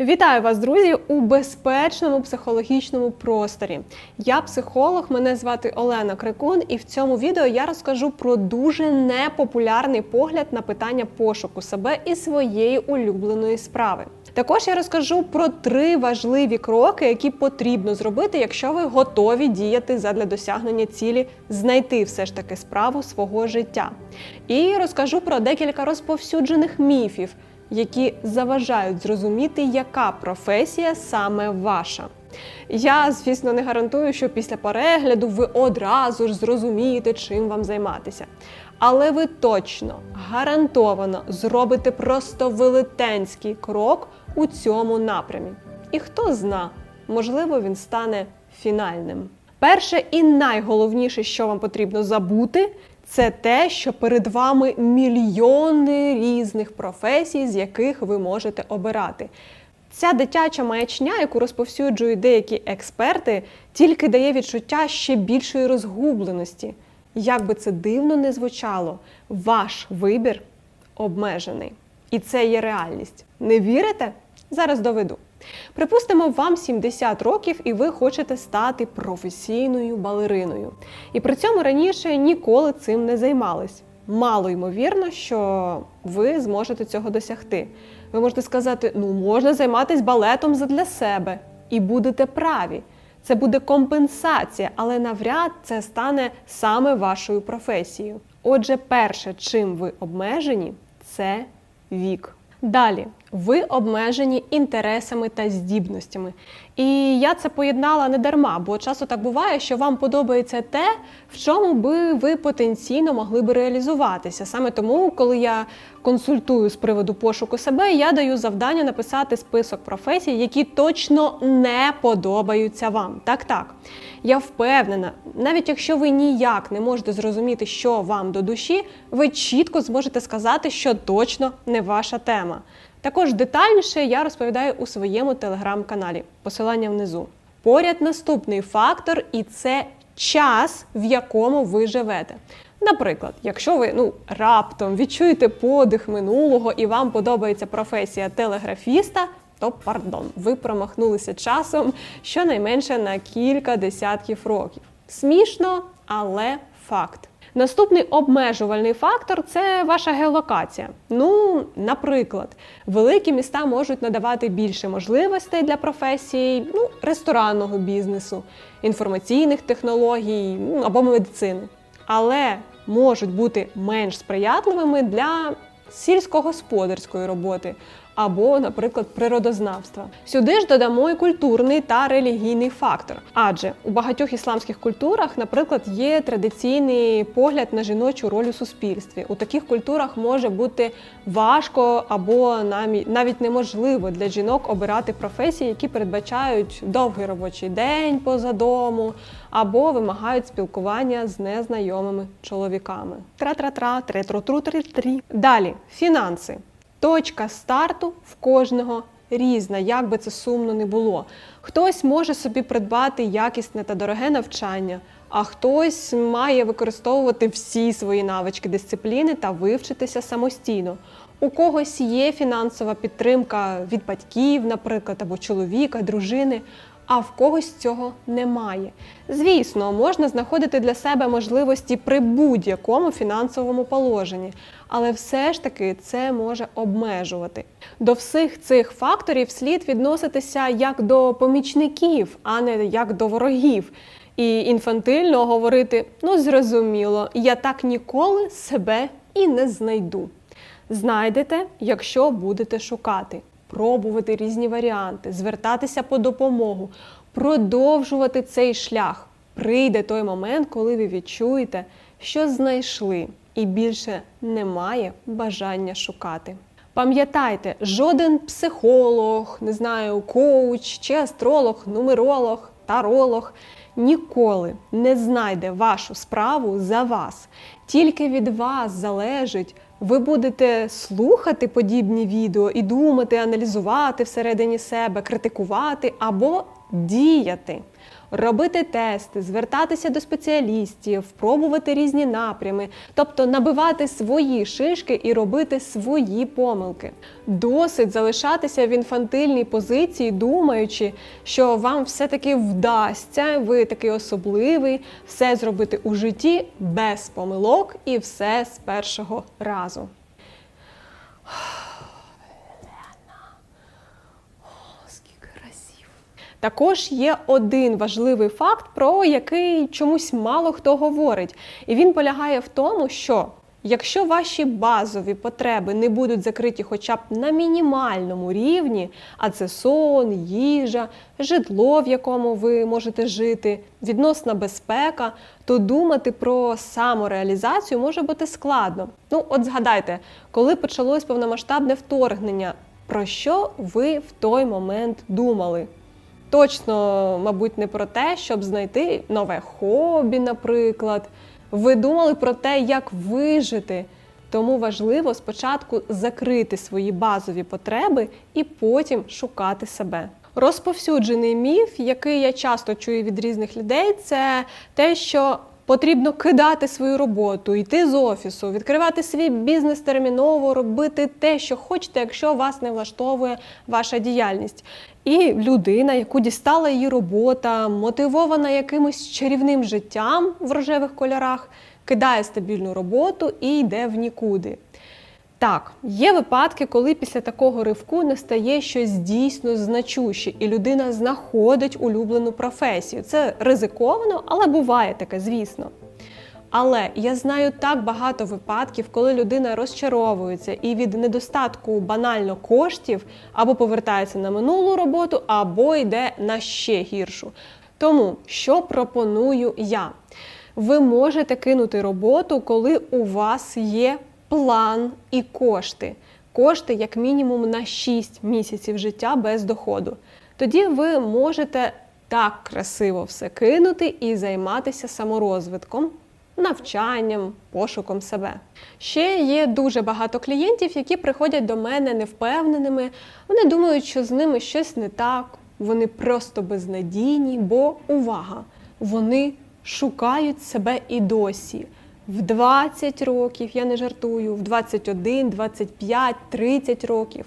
Вітаю вас, друзі, у безпечному психологічному просторі. Я психолог, мене звати Олена Крикун, і в цьому відео я розкажу про дуже непопулярний погляд на питання пошуку себе і своєї улюбленої справи. Також я розкажу про три важливі кроки, які потрібно зробити, якщо ви готові діяти задля досягнення цілі, знайти все ж таки справу свого життя. І розкажу про декілька розповсюджених міфів які заважають зрозуміти, яка професія саме ваша. Я, звісно, не гарантую, що після перегляду ви одразу ж зрозумієте, чим вам займатися. Але ви точно гарантовано зробите просто велетенський крок у цьому напрямі. І хто зна, можливо, він стане фінальним. Перше і найголовніше, що вам потрібно забути, це те, що перед вами мільйони різних професій, з яких ви можете обирати. Ця дитяча маячня, яку розповсюджують деякі експерти, тільки дає відчуття ще більшої розгубленості. Як би це дивно не звучало, ваш вибір обмежений. І це є реальність. Не вірите? Зараз доведу. Припустимо, вам 70 років і ви хочете стати професійною балериною. І при цьому раніше ніколи цим не займались. Мало ймовірно, що ви зможете цього досягти. Ви можете сказати, ну можна займатися балетом задля себе, і будете праві. Це буде компенсація, але навряд це стане саме вашою професією. Отже, перше, чим ви обмежені, це вік. Далі, ви обмежені інтересами та здібностями. І я це поєднала не дарма, бо часу так буває, що вам подобається те, в чому би ви потенційно могли би реалізуватися. Саме тому, коли я консультую з приводу пошуку себе, я даю завдання написати список професій, які точно не подобаються вам. Так, так. Я впевнена, навіть якщо ви ніяк не можете зрозуміти, що вам до душі, ви чітко зможете сказати, що точно не ваша тема. Також детальніше я розповідаю у своєму телеграм-каналі. Посилання внизу. Поряд наступний фактор, і це час, в якому ви живете. Наприклад, якщо ви ну раптом відчуєте подих минулого і вам подобається професія телеграфіста, то пардон, ви промахнулися часом щонайменше на кілька десятків років. Смішно, але факт. Наступний обмежувальний фактор це ваша геолокація. Ну, наприклад, великі міста можуть надавати більше можливостей для професій, ну, ресторанного бізнесу, інформаційних технологій ну, або медицини. Але можуть бути менш сприятливими для сільськогосподарської роботи або, наприклад, природознавства. Сюди ж додамо і культурний та релігійний фактор. Адже у багатьох ісламських культурах, наприклад, є традиційний погляд на жіночу роль у суспільстві. У таких культурах може бути важко або навіть неможливо для жінок обирати професії, які передбачають довгий робочий день поза дому, або вимагають спілкування з незнайомими чоловіками. Тра-тра-тра, тре-тру-тру-трі-трі. Далі фінанси. Точка старту в кожного різна, як би це сумно не було. Хтось може собі придбати якісне та дороге навчання, а хтось має використовувати всі свої навички дисципліни та вивчитися самостійно. У когось є фінансова підтримка від батьків, наприклад, або чоловіка, дружини. А в когось цього немає. Звісно, можна знаходити для себе можливості при будь-якому фінансовому положенні, але все ж таки це може обмежувати. До всіх цих факторів слід відноситися як до помічників, а не як до ворогів. І інфантильно говорити: ну зрозуміло, я так ніколи себе і не знайду. Знайдете, якщо будете шукати пробувати різні варіанти, звертатися по допомогу, продовжувати цей шлях. Прийде той момент, коли ви відчуєте, що знайшли, і більше немає бажання шукати. Пам'ятайте, жоден психолог, не знаю, коуч чи астролог, нумеролог, таролог ніколи не знайде вашу справу за вас. Тільки від вас залежить, ви будете слухати подібні відео і думати, аналізувати всередині себе, критикувати або діяти. Робити тести, звертатися до спеціалістів, пробувати різні напрями, тобто набивати свої шишки і робити свої помилки. Досить залишатися в інфантильній позиції, думаючи, що вам все-таки вдасться, ви такий особливий, все зробити у житті без помилок і все з першого разу. Також є один важливий факт, про який чомусь мало хто говорить. І він полягає в тому, що якщо ваші базові потреби не будуть закриті хоча б на мінімальному рівні, а це сон, їжа, житло, в якому ви можете жити, відносна безпека, то думати про самореалізацію може бути складно. Ну, от згадайте, коли почалось повномасштабне вторгнення, про що ви в той момент думали? Точно, мабуть, не про те, щоб знайти нове хобі, наприклад. Ви думали про те, як вижити. Тому важливо спочатку закрити свої базові потреби і потім шукати себе. Розповсюджений міф, який я часто чую від різних людей, це те, що потрібно кидати свою роботу, йти з офісу, відкривати свій бізнес терміново, робити те, що хочете, якщо вас не влаштовує ваша діяльність. І людина, яку дістала її робота, мотивована якимось чарівним життям в рожевих кольорах, кидає стабільну роботу і йде в нікуди. Так, є випадки, коли після такого ривку не стає щось дійсно значуще, і людина знаходить улюблену професію. Це ризиковано, але буває таке, звісно. Але я знаю так багато випадків, коли людина розчаровується і від недостатку банально коштів або повертається на минулу роботу, або йде на ще гіршу. Тому що пропоную я? Ви можете кинути роботу, коли у вас є план і кошти. Кошти як мінімум на 6 місяців життя без доходу. Тоді ви можете так красиво все кинути і займатися саморозвитком, навчанням, пошуком себе. Ще є дуже багато клієнтів, які приходять до мене невпевненими. Вони думають, що з ними щось не так, вони просто безнадійні, бо увага! Вони шукають себе і досі. В 20 років, я не жартую, в 21, 25, 30 років.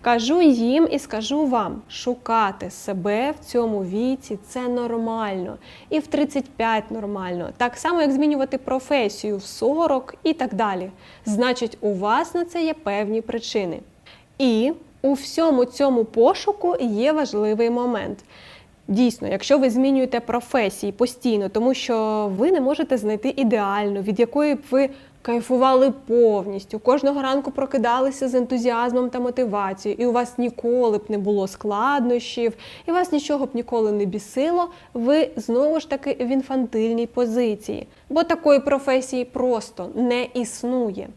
Кажу їм і скажу вам, шукати себе в цьому віці це нормально. І в 35 нормально. Так само, як змінювати професію в 40 і так далі. Значить, у вас на це є певні причини. І у всьому цьому пошуку є важливий момент. Дійсно, якщо ви змінюєте професії постійно, тому що ви не можете знайти ідеальну, від якої б ви кайфували повністю, кожного ранку прокидалися з ентузіазмом та мотивацією, і у вас ніколи б не було складнощів, і вас нічого б ніколи не бісило, ви знову ж таки в інфантильній позиції, бо такої професії просто не існує.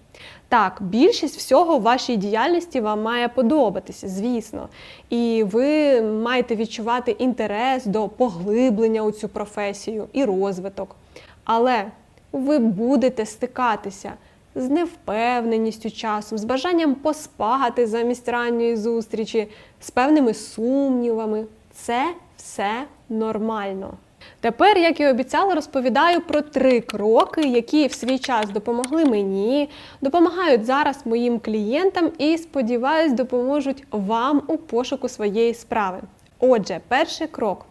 Так, більшість всього в вашій діяльності вам має подобатися, звісно. І ви маєте відчувати інтерес до поглиблення у цю професію і розвиток. Але ви будете стикатися з невпевненістю часом, з бажанням поспати замість ранньої зустрічі, з певними сумнівами. Це все нормально. Тепер, як і обіцяла, розповідаю про три кроки, які в свій час допомогли мені, допомагають зараз моїм клієнтам і, сподіваюсь, допоможуть вам у пошуку своєї справи. Отже, перший крок: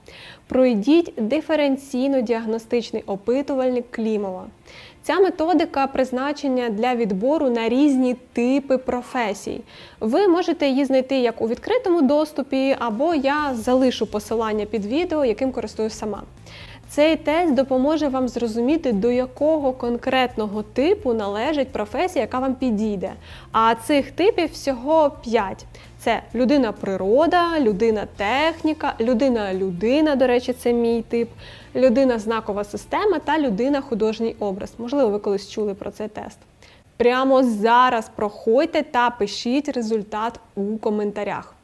пройдіть диференційно-діагностичний опитувальник Клімова. Ця методика призначення для відбору на різні типи професій. Ви можете її знайти як у відкритому доступі, або я залишу посилання під відео, яким користуюсь сама. Цей тест допоможе вам зрозуміти, до якого конкретного типу належить професія, яка вам підійде. А цих типів всього 5. Це людина-природа, людина-техніка, людина-людина, до речі, це мій тип, людина-знакова система та людина-художній образ. Можливо, ви колись чули про цей тест. Прямо зараз проходьте та пишіть результат у коментарях.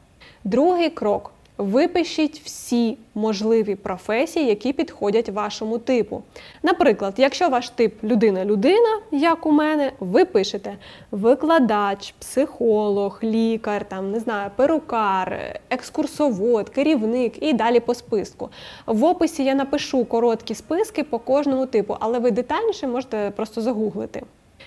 Другий крок. Випишіть всі можливі професії, які підходять вашому типу. Наприклад, якщо ваш тип людина-людина, як у мене, ви пишете викладач, психолог, лікар, там не знаю, перукар, екскурсовод, керівник і далі по списку. В описі я напишу короткі списки по кожному типу, але ви детальніше можете просто загуглити.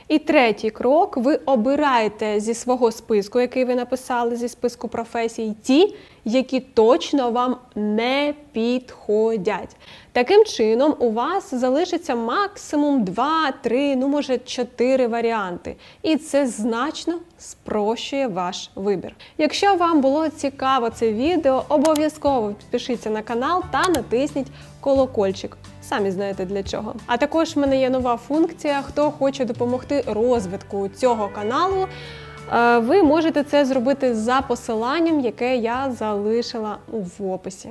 І третій крок: ви обираєте зі свого списку, який ви написали зі списку професій, ті, які точно вам не підходять. Таким чином, у вас залишиться максимум 2, 3, ну може 4 варіанти. І це значно спрощує ваш вибір. Якщо вам було цікаво це відео, обов'язково підпишіться на канал та натисніть колокольчик. Самі знаєте для чого. А також в мене є нова функція. Хто хоче допомогти розвитку цього каналу, е, ви можете це зробити за посиланням, яке я залишила в описі.